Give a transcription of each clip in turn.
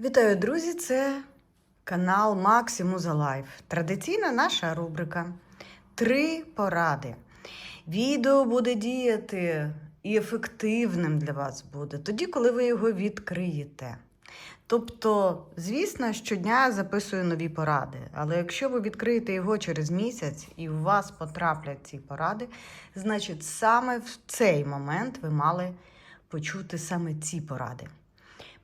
Вітаю, друзі! Це канал Максимуза Лайф. Традиційна наша рубрика Три поради. Відео буде діяти і ефективним для вас буде тоді, коли ви його відкриєте. Тобто, звісно, щодня я записую нові поради. Але якщо ви відкриєте його через місяць і у вас потраплять ці поради, значить саме в цей момент ви мали почути саме ці поради.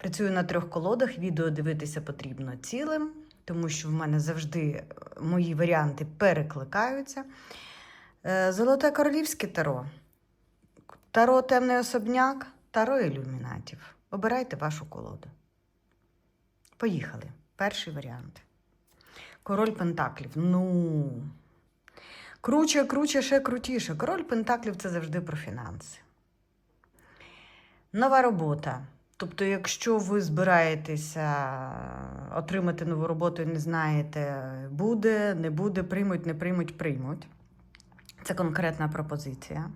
Працюю на трьох колодах, відео дивитися потрібно цілим, тому що в мене завжди е, мої варіанти перекликаються. Е, Золоте королівське таро, таро темний особняк, таро ілюмінатів. Обирайте вашу колоду. Поїхали. Перший варіант. Король Пентаклів. Ну. Круче, круче, ще крутіше. Король Пентаклів це завжди про фінанси. Нова робота. Тобто, якщо ви збираєтеся отримати нову роботу і не знаєте, буде, не буде, приймуть, не приймуть, приймуть. Це конкретна пропозиція.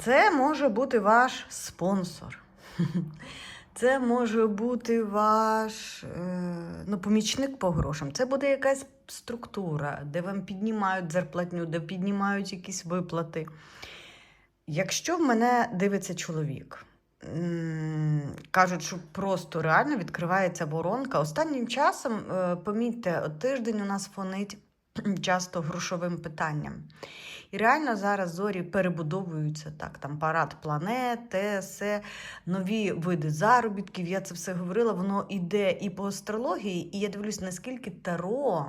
Це може бути ваш спонсор. Це може бути ваш е, ну, помічник по грошам. Це буде якась структура, де вам піднімають зарплатню, де піднімають якісь виплати. Якщо в мене дивиться чоловік, кажуть, що просто реально відкривається воронка. Останнім часом, е, помітьте, от тиждень у нас фонить часто грошовим питанням. І реально зараз зорі перебудовуються так. Там парад планет, все, нові види заробітків. Я це все говорила. Воно іде і по астрології, і я дивлюсь, наскільки таро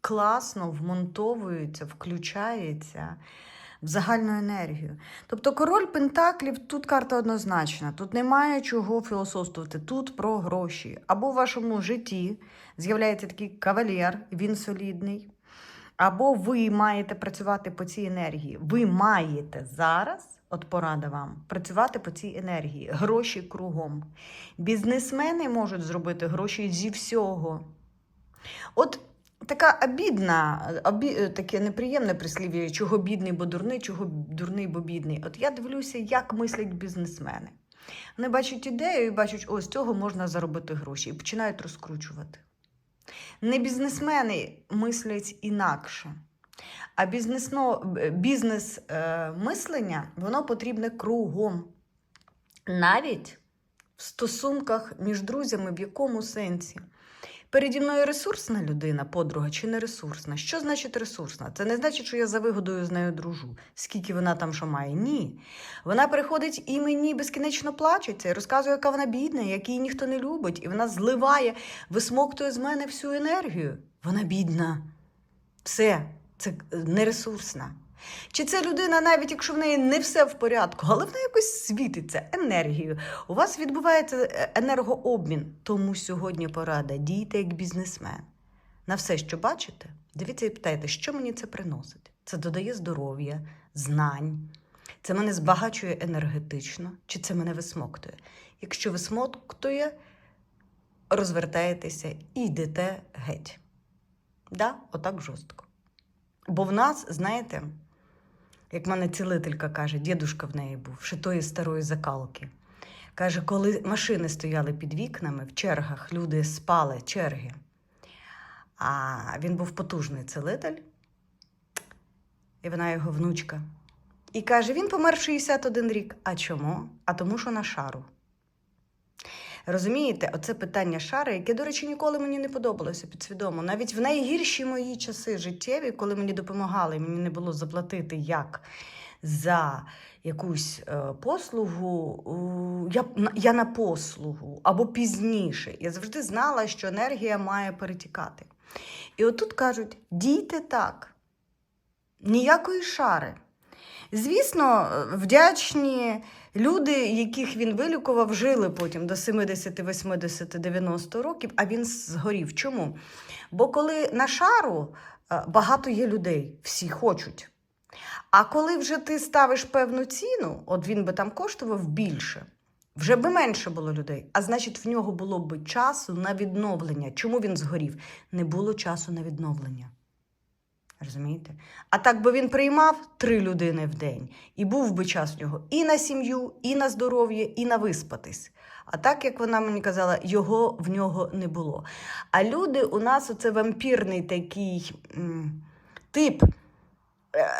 класно вмонтовується, включається в загальну енергію. Тобто король Пентаклів тут карта однозначна. Тут немає чого філософствувати. Тут про гроші. Або в вашому житті з'являється такий кавалер, він солідний. Або ви маєте працювати по цій енергії. Ви маєте зараз, от порада вам, працювати по цій енергії. Гроші кругом. Бізнесмени можуть зробити гроші зі всього. От така обідна, обі, таке неприємне прислів'я, чого бідний, бо дурний, чого дурний, бо бідний. От я дивлюся, як мислять бізнесмени. Вони бачать ідею і бачать, ось цього можна заробити гроші, і починають розкручувати. Не бізнесмени мислять інакше. А бізнесно, бізнес е, мислення воно потрібне кругом. Навіть в стосунках між друзями, в якому сенсі. Переді мною ресурсна людина, подруга чи не ресурсна. Що значить ресурсна? Це не значить, що я за вигодою з нею дружу, скільки вона там що має. Ні. Вона приходить і мені безкінечно плачеться і розказує, яка вона бідна, як її ніхто не любить, і вона зливає, висмоктує з мене всю енергію. Вона бідна. Все, це нересурсна. Чи це людина, навіть якщо в неї не все в порядку, але вона якось світиться енергією. У вас відбувається е, енергообмін. Тому сьогодні порада. Дійте як бізнесмен. На все, що бачите, дивіться і питайте, що мені це приносить. Це додає здоров'я, знань. Це мене збагачує енергетично, чи це мене висмоктує. Якщо висмоктує, розвертаєтеся і йдете геть. Да, отак жорстко. Бо в нас, знаєте, як мене цілителька каже, дідушка в неї був, ще тої старої закалки. Каже, коли машини стояли під вікнами, в чергах люди спали черги. А він був потужний цілитель, і вона його внучка. І каже: він помер в 61 рік. А чому? А тому, що на шару. Розумієте, оце питання шари, яке, до речі, ніколи мені не подобалося підсвідомо. Навіть в найгірші мої часи життєві, коли мені допомагали, мені не було заплатити як за якусь е, послугу, я, я на послугу або пізніше. Я завжди знала, що енергія має перетікати. І отут кажуть: дійте так, ніякої шари. Звісно, вдячні люди, яких він вилікував, жили потім до 70, 80, 90 років, а він згорів. Чому? Бо коли на шару е, багато є людей, всі хочуть. А коли вже ти ставиш певну ціну, от він би там коштував більше, вже би менше було людей. А значить, в нього було б часу на відновлення. Чому він згорів? Не було часу на відновлення. Розумієте? А так би він приймав три людини в день, і був би час в нього і на сім'ю, і на здоров'я, і на виспатись. А так, як вона мені казала, його в нього не було. А люди у нас оце вампірний такий м, тип. Е,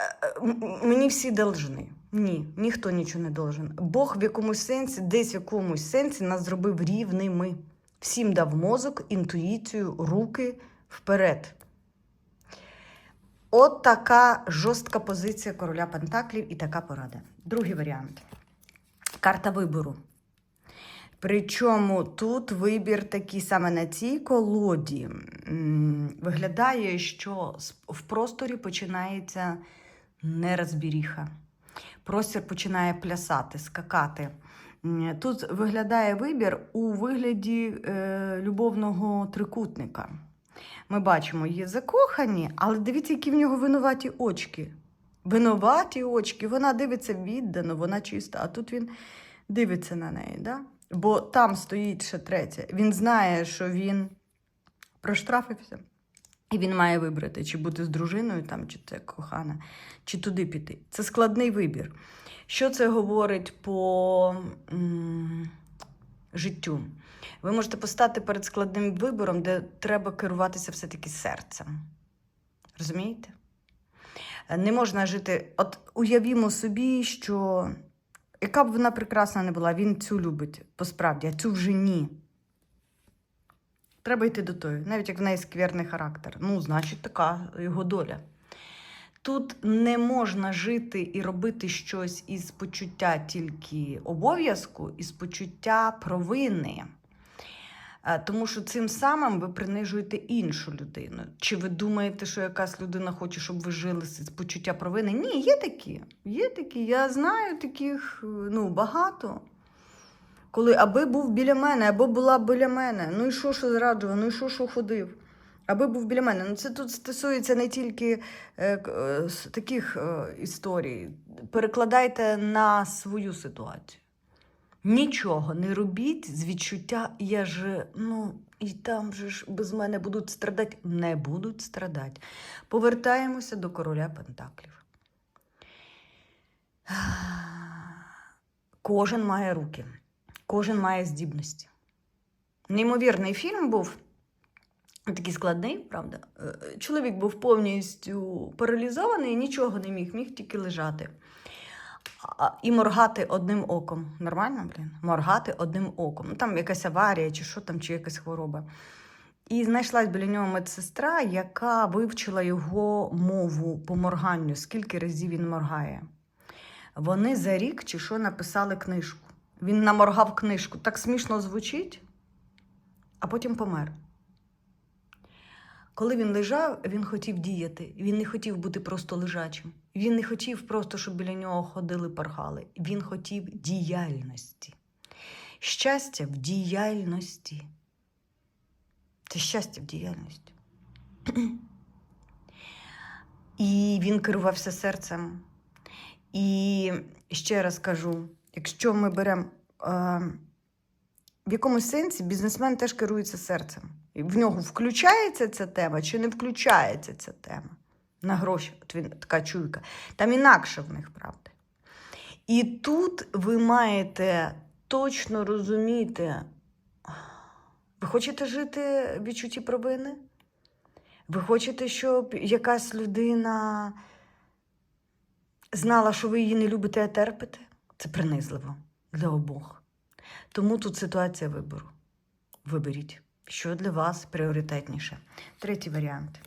Мені всі должны. Ні, ніхто нічого не должен. Бог в якомусь сенсі, десь в якомусь сенсі нас зробив рівними. Всім дав мозок, інтуїцію, руки вперед. От така жорстка позиція короля Пентаклів і така порада. Другий варіант. Карта вибору. Причому тут вибір такий саме на цій колоді виглядає, що в просторі починається нерозбіріха. Простір починає плясати, скакати. Тут виглядає вибір у вигляді е, любовного трикутника. Ми бачимо, є закохані, але дивіться, які в нього винуваті очки. Винуваті очки, вона дивиться віддано, вона чиста, а тут він дивиться на неї. Да? Бо там стоїть ще третє. Він знає, що він проштрафився, і він має вибрати, чи бути з дружиною, там, чи це кохана, чи туди піти. Це складний вибір. Що це говорить по м, життю? Ви можете постати перед складним вибором, де треба керуватися все-таки серцем. Розумієте? Не можна жити. От уявімо собі, що яка б вона прекрасна не була, він цю любить посправді, а цю вже ні. Треба йти до тої, навіть як в неї скверний характер. Ну, значить, така його доля. Тут не можна жити і робити щось із почуття тільки обов'язку, із почуття провини. Тому що цим самим ви принижуєте іншу людину. Чи ви думаєте, що якась людина хоче, щоб ви жили з почуття провини? Ні, є такі. Є такі. Я знаю таких е, ну, багато. Коли аби був біля мене, або була біля мене. Ну і що, що зраджував, ну і що, що ходив. Аби був біля мене. Ну це тут стосується не тільки е, е, таких е, історій. Перекладайте на свою ситуацію. Нічого не робіть з відчуття, я ж, ну, і там же ж без мене будуть страдати. Не будуть страдати. Повертаємося до короля Пентаклів. Кожен має руки, кожен має здібності. Неймовірний фільм був. Такий складний, правда. Е, Чоловік був повністю паралізований, нічого не міг, міг тільки лежати. А- І моргати одним оком. Нормально, блін? Моргати одним оком. Ну, там якась аварія, чи що там, чи якась хвороба. І знайшлась біля нього медсестра, яка вивчила його мову по морганню, скільки разів він моргає. Вони за рік чи що написали книжку. Він наморгав книжку. Так смішно звучить, а потім помер. Коли він лежав, він хотів діяти. Він не хотів бути просто лежачим. Він не хотів просто, щоб біля нього ходили пархали. Він хотів діяльності. Щастя в діяльності. Це щастя в діяльності. І він керувався серцем. І ще раз кажу: якщо ми беремо е, в якомусь сенсі бізнесмен теж керується серцем. І в нього включається ця тема чи не включається ця тема на гроші. От він така чуйка. Там інакше в них правда. І тут ви маєте точно розуміти, ви хочете жити в відчутті провини? Ви хочете, щоб якась людина знала, що ви її не любите, а терпите? Це принизливо для обох. Тому тут ситуація вибору. Виберіть, що для вас пріоритетніше. Третій варіант.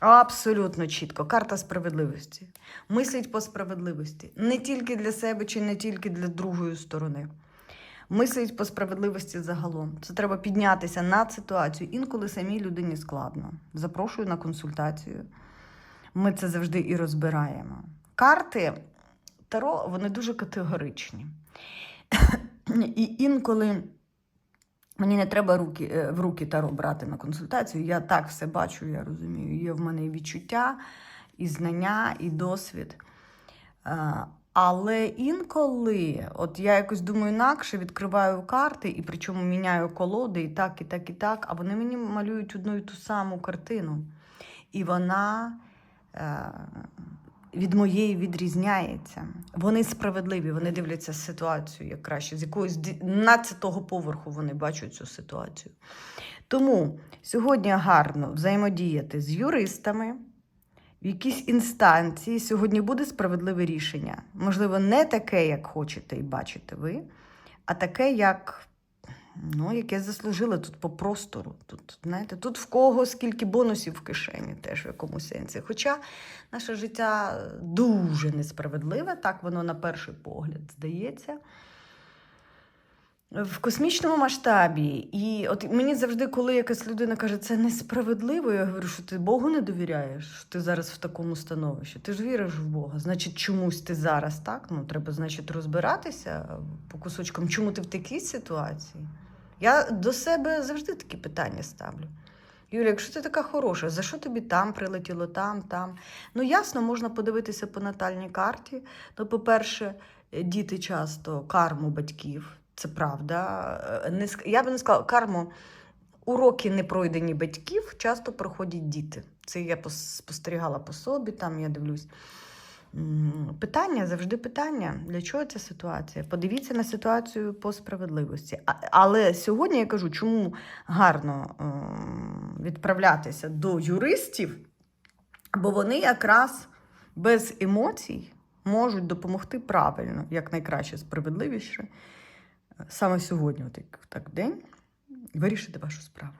Абсолютно чітко. Карта справедливості. Мисліть по справедливості. Не тільки для себе чи не тільки для другої сторони. Мисліть по справедливості загалом. Це треба піднятися над ситуацією. Інколи самій людині складно. Запрошую на консультацію. Ми це завжди і розбираємо. Карти Таро вони дуже категоричні. І інколи мені не треба руки, е, в руки Таро брати на консультацію. Я так все бачу, я розумію. Є в мене і відчуття, і знання, і досвід. Е, Але інколи, от я якось думаю інакше, відкриваю карти, і причому міняю колоди, і так, і так, і так, а вони мені малюють одну і ту саму картину. І вона е, від моєї відрізняється. Вони справедливі, вони дивляться ситуацію як краще, з якогось 12-го поверху вони бачать цю ситуацію. Тому сьогодні гарно взаємодіяти з юристами. В якійсь інстанції сьогодні буде справедливе рішення. Можливо, не таке, як хочете і бачите ви, а таке, як ну, яке заслужили тут по простору. Тут, знаєте, тут в кого скільки бонусів в кишені, теж в якомусь сенсі. Хоча наше життя дуже несправедливе, так воно на перший погляд здається. В космічному масштабі. І от мені завжди, коли якась людина каже, це несправедливо, я говорю, що ти Богу не довіряєш, що ти зараз в такому становищі. Ти ж віриш в Бога. Значить, чомусь ти зараз так. Ну, треба, значить, розбиратися по кусочкам, чому ти в такій ситуації. Я до себе завжди такі питання ставлю. Юля, якщо ти така хороша, за що тобі там прилетіло, там, там? Ну, ясно, можна подивитися по натальній карті. Ну, по-перше, діти часто карму батьків. Це правда. Е, я би не сказала, карму уроки не пройдені батьків часто проходять діти. Це я пос- спостерігала по собі, там я дивлюсь. Питання завжди питання. Для чого ця ситуація? Подивіться на ситуацію по справедливості. Але сьогодні я кажу, чому гарно ем, відправлятися до юристів, бо вони якраз без емоцій можуть допомогти правильно, як найкраще, справедливіше, саме сьогодні, от так день, вирішити вашу справу.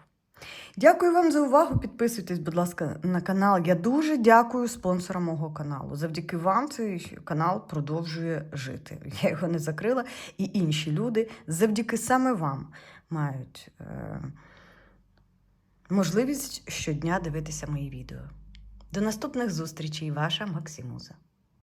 Дякую вам за увагу. Підписуйтесь, будь ласка, на канал. Я дуже дякую спонсорам мого каналу. Завдяки вам цей канал продовжує жити. Я його не закрила, і інші люди завдяки саме вам мають е- можливість щодня дивитися мої відео. До наступних зустрічей, ваша Максимуза.